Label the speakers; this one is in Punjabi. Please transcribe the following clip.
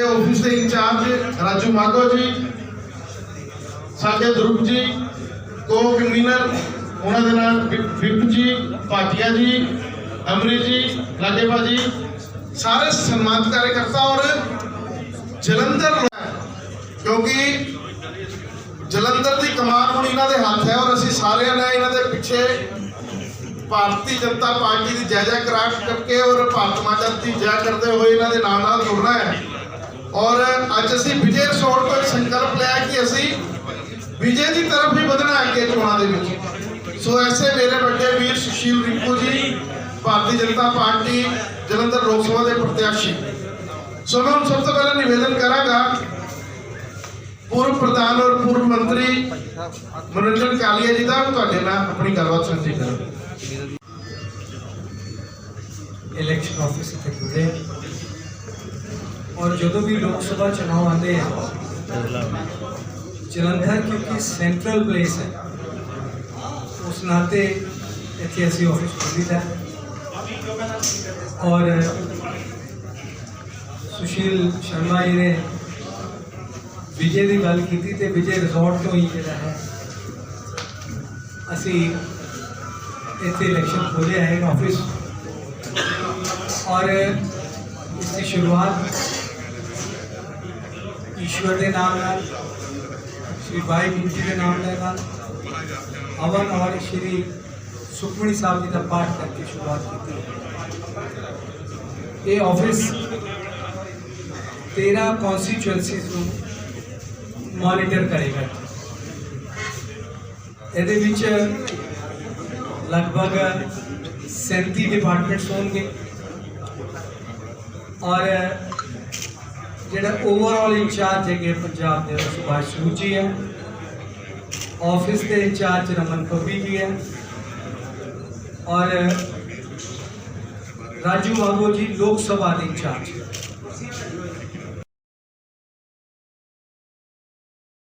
Speaker 1: ਸਾਡੇ ਆਫਿਸ ਦੇ ਇੰਚਾਰਜ ਰਾਜੂ ਮਾਗੋ ਜੀ, ਸਾਡੇ ਧਰੁਵ ਜੀ ਕੋ ਕਨਵੀਨਰ ਉਹਨਾਂ ਦੇ ਨਾਲ ਵਿਪ ਜੀ, ਭਾਟੀਆ ਜੀ, ਅਮਰੀ ਜੀ ਲਾਡੇਵਾ ਜੀ, ਸਾਰੇ ਸਨਮਾਨਿਤ ਕਾਰਜਕਰਤਾ ਔਰ ਜਲੰਧਰ ਕਿਉਂਕਿ ਜਲੰਧਰ ਦੀ ਕਮਾਨ ਹੁਣ ਇਹਨਾਂ ਦੇ ਹੱਥ ਹੈ ਔਰ ਅਸੀਂ ਸਾਰਿਆਂ ਨੇ ਇਹਨਾਂ ਦੇ ਪਿੱਛੇ ਭਾਰਤੀ ਜਨਤਾ ਪਾਰਟੀ ਦੀ ਜੈ ਜੈਕਾਰ ਕਰਕੇ ਔਰ ਭਾਰਤ ਮਾਤਾ ਦੀ ਜੈ ਕਰਦੇ ਹੋਏ ਇਹਨਾਂ ਦੇ ਨਾਲ ਨਾਲ ਜੁੜਨਾ ਹੈ। ਔਰ ਅੱਜ ਅਸੀਂ ਵਿਜੇ ਰਿਸੋਰਟ ਤੋਂ ਇੱਕ ਸੰਕਲਪ ਲਿਆ ਕਿ ਅਸੀਂ ਵਿਜੇ ਦੀ ਤਰਫ ਹੀ ਵਧਣਾ ਅੱਗੇ ਚੋਣਾਂ ਦੇ ਵਿੱਚ। ਸੋ ਐਸੇ ਮੇਰੇ ਵੱਡੇ ਵੀਰ ਸੁਸ਼ੀਲ ਰਿੰਕੂ ਜੀ, ਭਾਰਤੀ ਜਨਤਾ ਪਾਰਟੀ, ਜਲੰਧਰ ਲੋਕ ਸਭਾ ਦੇ ਪ੍ਰਤਿਆਸ਼ੀ। ਸੋ ਮੈਂ ਹੁਣ ਸਭ ਤੋਂ ਪਹਿਲਾਂ ਨਿਵੇਦਨ ਕਰਾਂਗਾ, ਪੂਰਵ ਪ੍ਰਧਾਨ ਔਰ ਪੂਰਵ ਮੰਤਰੀ ਮਨੋਰੰਜਨ ਕਾਲੀਆ ਜੀ ਦਾ, ਤੁਹਾਡੇ ਨਾਲ ਆਪਣੀ ਗੱਲਬਾਤ ਸਾਂਝੀ ਕਰਾਂ।
Speaker 2: ਇਲੈਕਸ਼ਨ ਆਫਿਸ ਤੇ ਖੁੱਲੇ ਔਰ ਜਦੋਂ ਵੀ ਲੋਕ ਸਭਾ ਚੁਣਾਵ ਆਉਂਦੇ ਆ ਜਲੰਧਰ ਕਿਉਂਕਿ ਸੈਂਟਰਲ ਪਲੇਸ ਹੈ ਉਸ ਨਾਤੇ ਇੱਥੇ ਅਸੀਂ ਆਫਿਸ ਖੋਲ੍ਹੀਦਾ ਔਰ ਸੁਸ਼ੀਲ ਸ਼ਰਮਾ ਜੀ ਨੇ ਵਿਜੇ ਦੀ ਗੱਲ ਕੀਤੀ ਤੇ ਵਿਜੇ ਰਿਜ਼ੋਰਟ ਤੋਂ ਹੀ ਜਿਹੜਾ ਹੈ ਅਸੀਂ ਇੱਥੇ ਇਲੈਕਸ਼ਨ ਖੋਲ੍ਹਿਆ ਹੈ ਆਫਿਸ और इसकी शुरुआत ईश्वर ਈਸ਼ਵਰ ਦੇ ਨਾਮ ਨਾਲ, ਸ੍ਰੀ ਵਾਹਿਗੁਰੂ ਜੀ ਦੇ ਨਾਮ ਲੈ ਨਾਲ ਅਵਨ ਅਵਨ ਸ੍ਰੀ ਸੁਖਮਨੀ ਸਾਹਿਬ ਜੀ ਦਾ ਪਾਠ ਕਰਕੇ ਸ਼ੁਰੂਆਤ ਕੀਤੀ। ਇਹ ਆਫਿਸ 13 ਕਨਸਟੀਚੁਐਂਸੀਜ਼ ਨੂੰ ਮਾਨੀਟਰ ਕਰੇਗਾ। ਇਹਦੇ ਵਿੱਚ ਲਗਭਗ 37 ਡਿਪਾਰਟਮੈਂਟਸ ਹੋਣਗੇ। ਔਰ ਜਿਹੜਾ ਓਵਰਆਲ ਇੰਚਾਰਜ ਹੈਗੇ ਪੰਜਾਬ ਦੇ, ਉਹ ਸੁਭਾਸ਼ ਸੂਦ ਜੀ ਹੈ ਆਫਿਸ ਦੇ ਇੰਚਾਰਜ ਰਮਨ ਕਵੀ ਜੀ ਹੈ। ਔਰ ਰਾਜੂ ਬਾਬੂ ਜੀ ਲੋਕ ਸਭਾ ਦੇ ਇੰਚਾਰਜ